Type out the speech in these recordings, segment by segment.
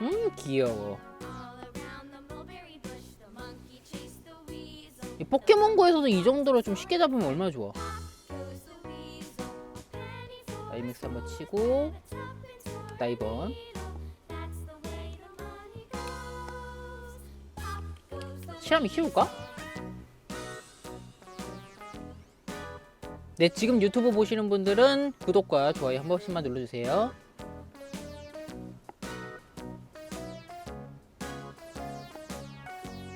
음 귀여워. 이 포켓몬고에서도 이 정도로 좀 쉽게 잡으면 얼마나 좋아. 다이맥스 한번 치고 다이번. 시람이 키울까? 네, 지금 유튜브 보시는 분들은 구독과 좋아요 한 번씩만 눌러주세요.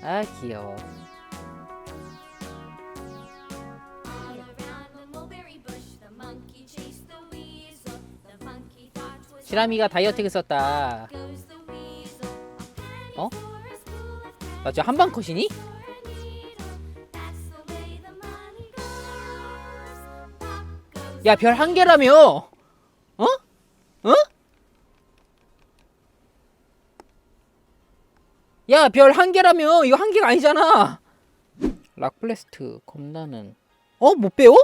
아, 귀여워. 시라미가 다이어트기 썼다. 어? 나 지금 한방 컷이니? 야, 별 한 개라며! 어? 어? 야, 별 한 개라며! 이거 한 개가 아니잖아! 락블레스트, 겁나는. 어? 못 배워?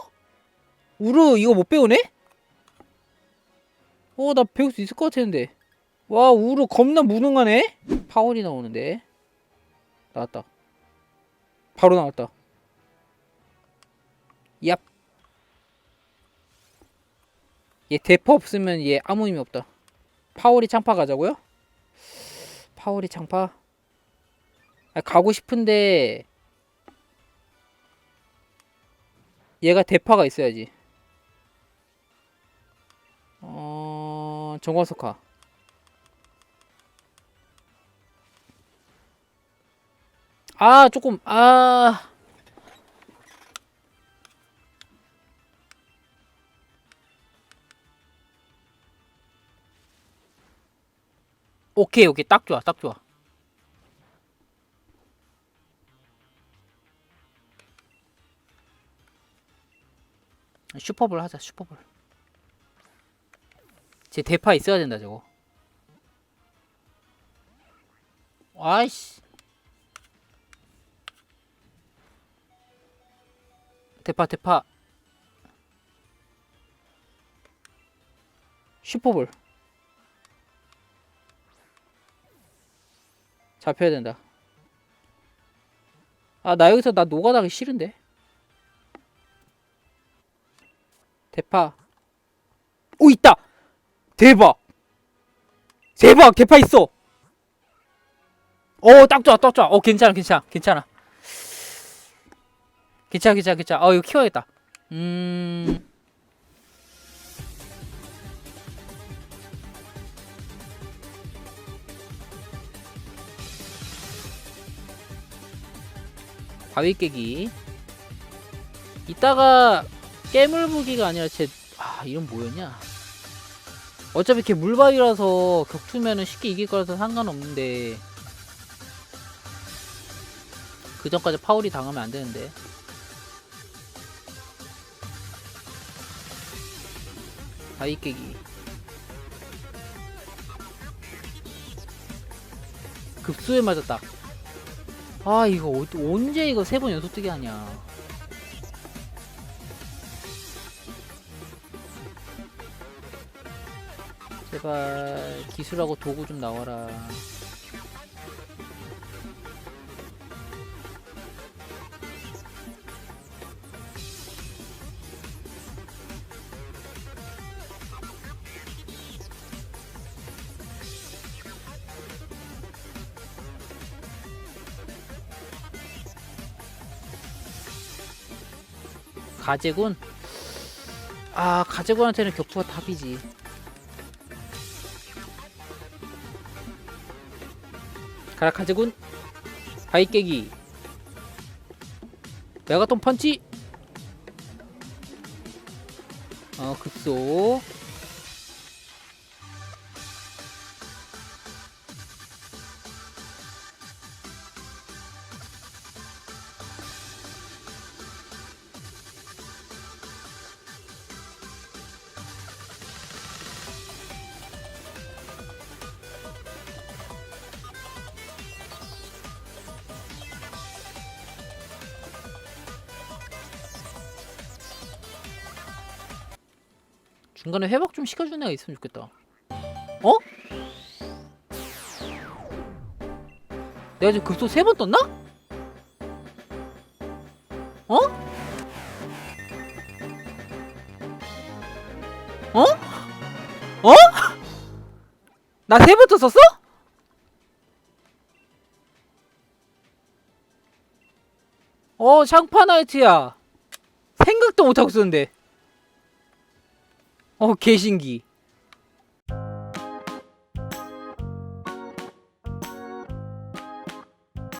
우르, 이거 못 배우네? 어, 나 배울 수 있을 것 같았는데. 와, 우르 겁나 무능하네? 파월이 나오는데. 나왔다. 바로 나왔다. 얍. 얘 대포 없으면 얘 아무 의미 없다. 파월이 창파 가자고요? 파월이 창파? 아, 가고 싶은데 얘가 대파가 있어야지. 어, 정광석화. 아, 조금 아. 오케이, 오케이. 딱 좋아. 딱 좋아. 슈퍼볼 하자. 슈퍼볼. 제 대파 있어야 된다, 저거. 아이씨. 대파 대파 슈퍼볼 잡혀야 된다 아 나 여기서 나 노가다기 싫은데 대파. 오 있다! 대박! 대박! 대파 있어! 어딱 좋아 딱 좋아. 어 괜찮아 괜찮아 괜찮아. 괜찮아 괜찮아 괜찮아. 어 이거 키워야겠다. 음. 바위 깨기. 이따가 깨물무기가 아니라 제 아 이름 뭐였냐? 어차피 이렇게 물바위라서 격투면은 쉽게 이길 거라서 상관없는데. 그 전까지 파울이 당하면 안 되는데. 바위 깨기. 급수에 맞았다. 아 이거 어- 언제 이거 세 번 연속 뜨기 하냐 제발 기술하고 도구 좀 나와라. 가재군? 아 가재군한테는 격투가 답이지 가라 가재군. 바위 깨기. 메가톤 펀치. 어 급소 중간에 회복 좀 시켜주는 애가 있으면 좋겠다 어? 내가 지금 급소 세 번 떴나? 어? 어? 어? 나 세 번 떴었어? 어 샹파나이트야 생각도 못하고 쓰는데 어 개신기